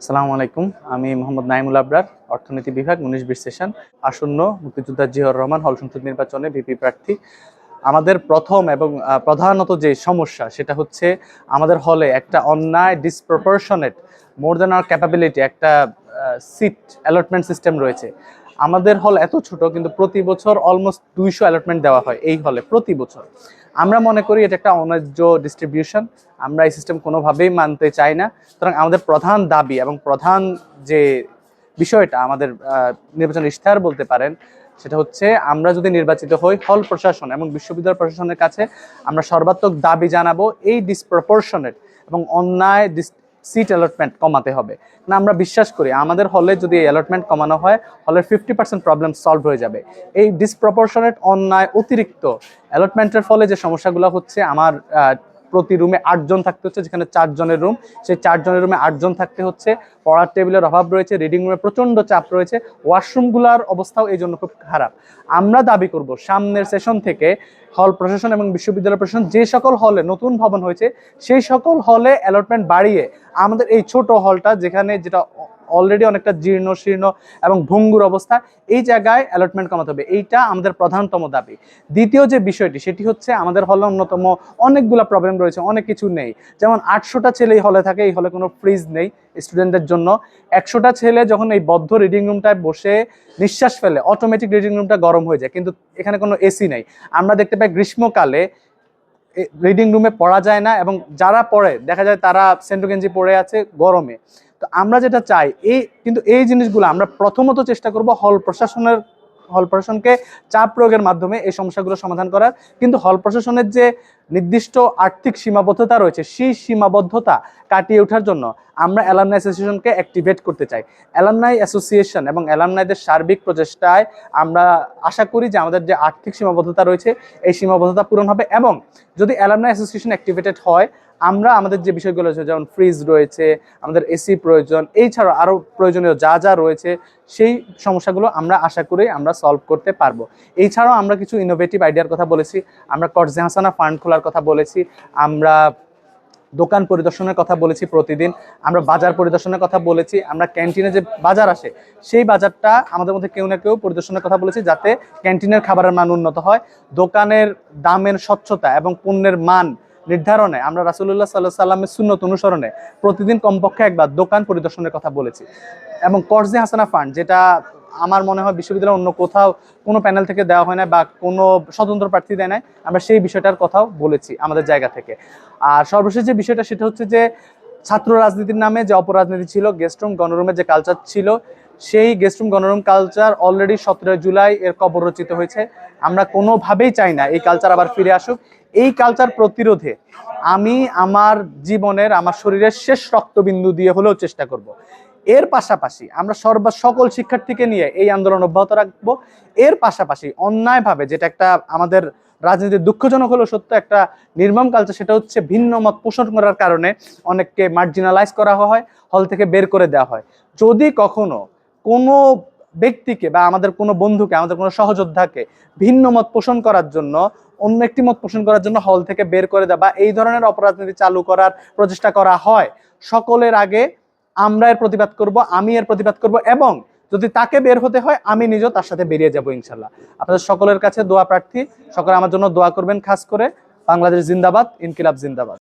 আসসালামু আলাইকুম। আমি মোহাম্মদ নাইমুল আবরার, অর্থনীতি বিভাগ, উনিশ বিশ সেশন, আসন্ন মুক্তিযোদ্ধা জিয়র রহমান, হল সংসদ নির্বাচনে ভিপি প্রার্থী। আমাদের প্রথম এবং প্রধানত যে সমস্যা, সেটা হচ্ছে আমাদের হলে একটা অন্যায় disproportionate more than our capability একটা সিট অ্যালটমেন্ট সিস্টেম রয়েছে। আমাদের হল এত ছোট, কিন্তু প্রতি বছর অলমোস্ট দুইশো অ্যালটমেন্ট দেওয়া হয় এই হলে প্রতি বছর। আমরা মনে করি এটা একটা অন্যায্য ডিস্ট্রিবিউশন আমরা এই সিস্টেম কোনোভাবেই মানতে চাই না। সুতরাং আমাদের প্রধান দাবি এবং প্রধান যে বিষয়টা আমাদের নির্বাচন ইশতেহার বলতে পারেন, সেটা হচ্ছে আমরা যদি নির্বাচিত হই হল প্রশাসন এবং বিশ্ববিদ্যালয় প্রশাসনের কাছে, আমরা সর্বাত্মক দাবি জানাব এই ডিসপ্রপোর্শনেট এবং অন্যায় সিট অ্যালটমেন্ট কমাতে হবে। না, আমরা বিশ্বাস করি, আমাদের হলে যদি এই অ্যালটমেন্ট কমানো হয় হলের ফিফটি পার্সেন্ট প্রবলেম সলভ হয়ে যাবে। এই ডিসপ্রপোর্শনেট অন্যায় অতিরিক্ত অ্যালটমেন্টের ফলে যে সমস্যাগুলো হচ্ছে, আমার প্রতি রুমে আটজন থাকতে হচ্ছে, যেখানে চারজনের রুম সেই চারজনের রুমে আটজন থাকতে হচ্ছে। পড়ার টেবিলের অভাব রয়েছে রিডিং রুমে প্রচণ্ড চাপ রয়েছে ওয়াশরুমগুলোর অবস্থাও এই জন্য খুব খারাপ। আমরা দাবি করব, সামনের সেশন থেকে হল প্রশাসন এবং বিশ্ববিদ্যালয় প্রশাসন যে সকল হলে নতুন ভবন হয়েছে, সেই সকল হলে অ্যালটমেন্ট বাড়িয়ে আমাদের এই ছোট হলটা যেখানে যেটা অলরেডি অনেকটা জীর্ণ শীর্ণ এবং ভঙ্গুর অবস্থা, এই জায়গায় অ্যালটমেন্ট কমাতে হবে। এইটা আমাদের প্রধানতম দাবি। দ্বিতীয় যে বিষয়টি, সেটি হচ্ছে আমাদের হলে অন্যতম অনেকগুলো প্রবলেম রয়েছে, অনেক কিছু নেই। যেমন আটশোটা ছেলে এই হলে থাকে, এই হলে কোনো ফ্রিজ নেই স্টুডেন্টদের জন্য। একশোটা ছেলে যখন এই বদ্ধ রিডিং রুমটায় বসে নিঃশ্বাস ফেলে অটোমেটিক রিডিং রুমটা গরম হয়ে যায়, কিন্তু এখানে কোনো এসি নেই। আমরা দেখতে পাই গ্রীষ্মকালে রিডিং রুমে পড়া যায় না এবং যারা পড়ে, দেখা যায় তারা সেন্টু গেঞ্জি পড়ে আছে গরমে। তো আমরা যেটা চাই, এই, কিন্তু এই জিনিসগুলো আমরা প্রথমত চেষ্টা করব হল প্রশাসনের, হল প্রশাসনকে চাপ প্রয়োগের মাধ্যমে এই সমস্যাগুলো সমাধান করার। কিন্তু হল প্রশাসনের যে নির্দিষ্ট আর্থিক সীমাবদ্ধতা রয়েছে, সেই সীমাবদ্ধতা কাটিয়ে ওঠার জন্য আমরা অ্যালামনাই অ্যাসোসিয়েশনকে অ্যাক্টিভেট করতে চাই। অ্যালামনাই অ্যাসোসিয়েশন এবং অ্যালামনাইদের সার্বিক প্রচেষ্টায় আমরা আশা করি যে আমাদের যে আর্থিক সীমাবদ্ধতা রয়েছে, এই সীমাবদ্ধতা পূরণ হবে এবং যদি অ্যালামনাই অ্যাসোসিয়েশন অ্যাক্টিভেটেড হয় আমরা আমাদের যে বিষয়গুলো রয়েছে যেমন ফ্রিজ রয়েছে, আমাদের এসি প্রয়োজন এই ছাড়াও আরও প্রয়োজনীয় যা যা রয়েছে, সেই সমস্যাগুলো আমরা আশা করি আমরা সলভ করতে পারব। এছাড়াও আমরা কিছু ইনোভেটিভ আইডিয়ার কথা বলেছি, আমরা কর্জে হাসানা ফান্ড খোলার কথা বলেছি, আমরা দোকান পরিদর্শনের কথা বলেছি প্রতিদিন, আমরা বাজার পরিদর্শনের কথা বলেছি, আমরা ক্যান্টিনে যে বাজার আসে, সেই বাজারটা আমাদের মধ্যে কেউ না কেউ পরিদর্শনের কথা বলেছি যাতে ক্যান্টিনের খাবারের মান উন্নত হয়, দোকানের দামের স্বচ্ছতা এবং পণ্যের মান নির্ধারণে আমরা রাসুল্লাহ সাল্লাহ সাল্লামের শূন্যত অনুসরণে প্রতিদিন কমপক্ষে একবার দোকান পরিদর্শনের কথা বলেছি। এবং কর্জে হাসানা ফান্ড, যেটা আমার মনে হয় বিশ্ববিদ্যালয়ের অন্য কোথাও কোনো প্যানেল থেকে দেওয়া হয় না বা কোনো স্বতন্ত্র প্রার্থী দেয় নাই, আমরা সেই বিষয়টার কথাও বলেছি আমাদের জায়গা থেকে। আর সর্বশেষ যে বিষয়টা, সেটা হচ্ছে যে ছাত্র রাজনীতির নামে যে অপরাজনীতি ছিল গেস্টরুম গণরুমের যে কালচার ছিল সেই গেস্টরুম গণরুম কালচার অলরেডি সতেরোই জুলাই এর কবর রচিত হয়েছে। আমরা কোনোভাবেই চাই না এই কালচার আবার ফিরে আসুক। এই কালচার প্রতিরোধে আমি আমার জীবনের, আমার শরীরের শেষ রক্তবিন্দু দিয়ে হলেও চেষ্টা করব। এর পাশাপাশি আমরা সর্ব, সকল শিক্ষার্থীকে নিয়ে এই আন্দোলন অব্যাহত রাখব। এর পাশাপাশি অন্যায়ভাবে যেটা একটা আমাদের রাজনীতির দুঃখজনক হলেও সত্য একটা নির্মম কালচার সেটা হচ্ছে ভিন্ন মত পোষণ করার কারণে অনেককে মার্জিনালাইজ করা হয় হল থেকে বের করে দেওয়া হয়। যদি কখনো কোনো ব্যক্তিকে বা আমাদের কোনো বন্ধুকে, আমাদের কোনো সহযোদ্ধাকে ভিন্ন মত পোষণ করার জন্য, অন্য একটি মত পোষণ করার জন্য হল থেকে বের করে দেওয়া বা এই ধরনের অপরাজনীতি চালু করার প্রচেষ্টা করা হয়। সকলের আগে আমরা এর প্রতিবাদ করব, আমি এর প্রতিবাদ করব এবং যদি তাকে বের হতে হয়, আমি নিজেও তার সাথে বেরিয়ে যাব ইনশাল্লাহ আপনাদের সকলের কাছে দোয়া প্রার্থী। সকলে আমার জন্য দোয়া করবেন খাস করে। বাংলাদেশ জিন্দাবাদ, ইনকিলাব জিন্দাবাদ।